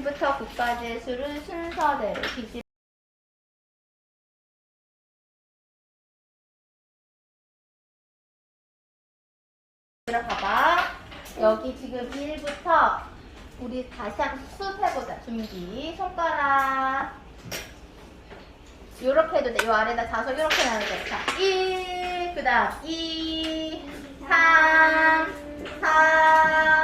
1부터 9까지의 수를 순서대로 뒤집 들어가봐. 여기 지금 1부터 우리 다시 한번 숲 해보자. 준비. 손가락. 요렇게 해도 돼. 요 아래다 자석 요렇게 놔도 돼. 자, 1, 그 다음 2, 3, 4,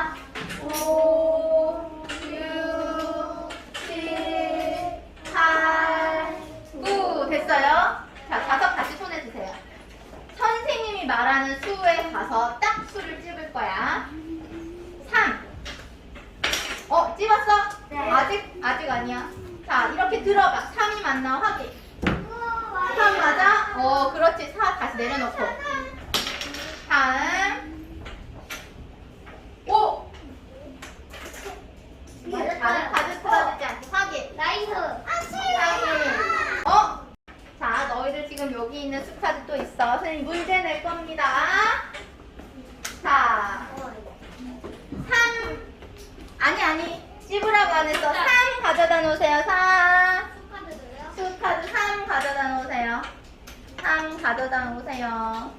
선생님이 말하는 수에 가서 딱 수를 찝을 거야. 3. 어, 찝었어? 네. 아직, 아직 아니야. 자, 이렇게 들어봐. 3이 맞나 확인. 3 맞아? 어, 그렇지. 4 다시 내려놓고. 다음. 5. 다른 카드 틀어지지 않게 확인. 나이스. 확인. 어? 자, 너희들 지금 여기 있는 수 카드 또 있어. 선생님 문제 낼 겁니다. 자, 3. 아니, 아니. 씹으라고 안 했어. 3 가져다 놓으세요. 3. 수카드 3 가져다 놓으세요. 3 가져다 놓으세요.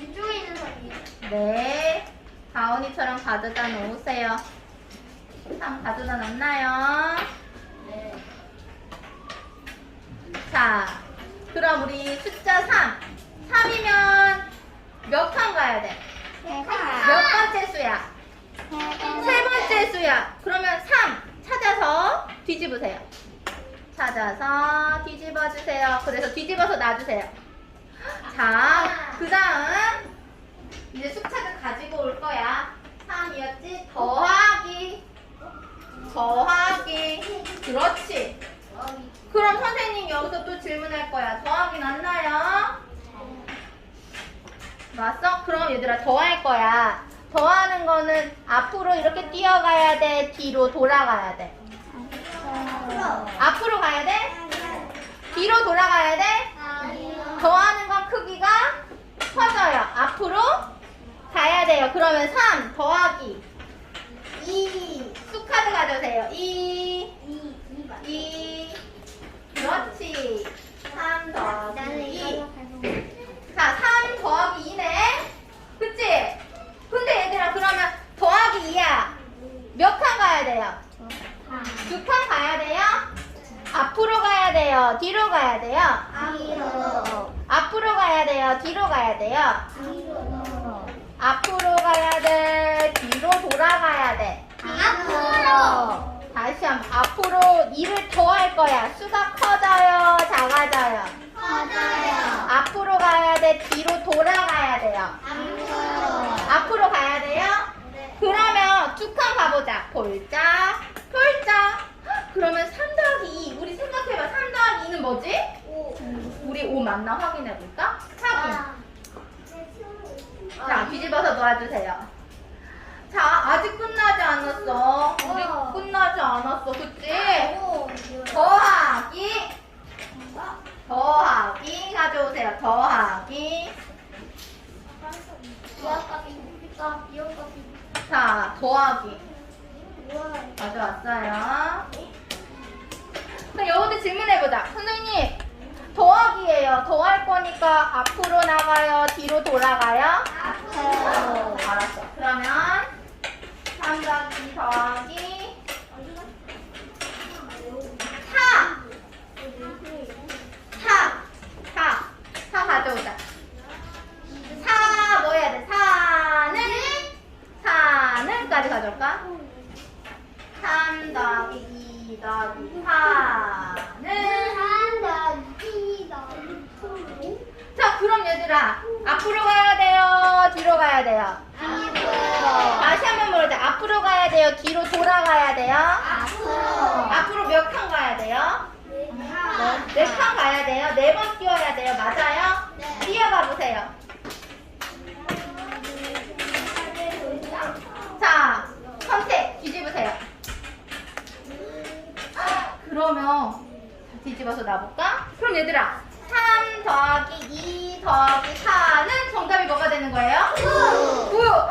이쪽에 있는 선이. 네. 가온이처럼 가져다 놓으세요. 3 가져다 놨나요? 네. 자, 그럼 우리 숫자 3. 3이면 몇 칸 가야 돼? 몇 번째 수야? 세 번째 수야. 그러면 3 찾아서 뒤집으세요. 찾아서 뒤집어 주세요. 그래서 뒤집어서 놔주세요. 자, 그 다음 이제 숫자를 가지고 올 거야. 3이었지? 더하기. 더하기. 그렇지. 그럼 선생님 여기서 또 질문할 거야. 더하기 맞나요? 맞어? 그럼 얘들아 더할 거야. 더하는 거는 앞으로 이렇게 뛰어가야 돼? 뒤로 돌아가야 돼? 앞으로 가야 돼? 뒤로 돌아가야 돼? 더하는 건 크기가 커져요. 앞으로 가야 돼요. 그러면 3 더하기 2 수카드 가져오세요. 2 2 그렇지. 3 더하기 2 자, 3 더하기 2네. 그치? 근데 얘들아, 그러면 더하기 2야. 몇 칸 가야 돼요? 두 칸 가야 돼요? 앞으로 가야 돼요? 뒤로 가야 돼요? 앞으로 가야 돼요? 뒤로 가야 돼요? 앞으로 가야 돼? 뒤로 돌아가야 돼? 다시 한번 앞으로 2를 더할 거야. 수가 커져요? 작아져요? 앞으로 가야 돼? 뒤로 돌아가야 돼요? 앞으로 가야 돼요? 그러면 두칸 가보자. 볼짝, 폴짝. 헉, 그러면 3더하기 2. 우리 생각해봐. 3 더하기 2는 뭐지? 우리 5 맞나 확인해 볼까? 확인. 자, 뒤집어서 놓아주세요. 자, 아직 끝나지 않았어. 우리 어. 끝나지 않았어. 그치? 더하기. 더하기 가져오세요. 더하기. 자, 더하기. 가져왔어요. 그럼 여기도 질문해보자. 선생님. 거니까 앞으로 나가요? 뒤로 돌아가요? 어, 알았어. 그러면 3 더하기 더하기 4. 4. 4. 4 가져오자. 4 뭐 해야 돼? 4는 4는까지 가져올까? 3 더하기 2 더하기 4는 자 얘들아 앞으로 가야 돼요? 뒤로 가야 돼요? 다시 한 번 물어보자. 앞으로 가야 돼요? 뒤로 돌아가야 돼요? 앞으로 몇 칸 가야 돼요? 네 칸 가야 돼요? 네 번 뛰어야 돼요? 맞아요? 뛰어가 보세요. 자, 선택 뒤집으세요. 그러면 뒤집어서 놔볼까? 그럼 얘들아, 3 더하기 2 더하기 4는 정답이 뭐가 되는 거예요? 9! 9!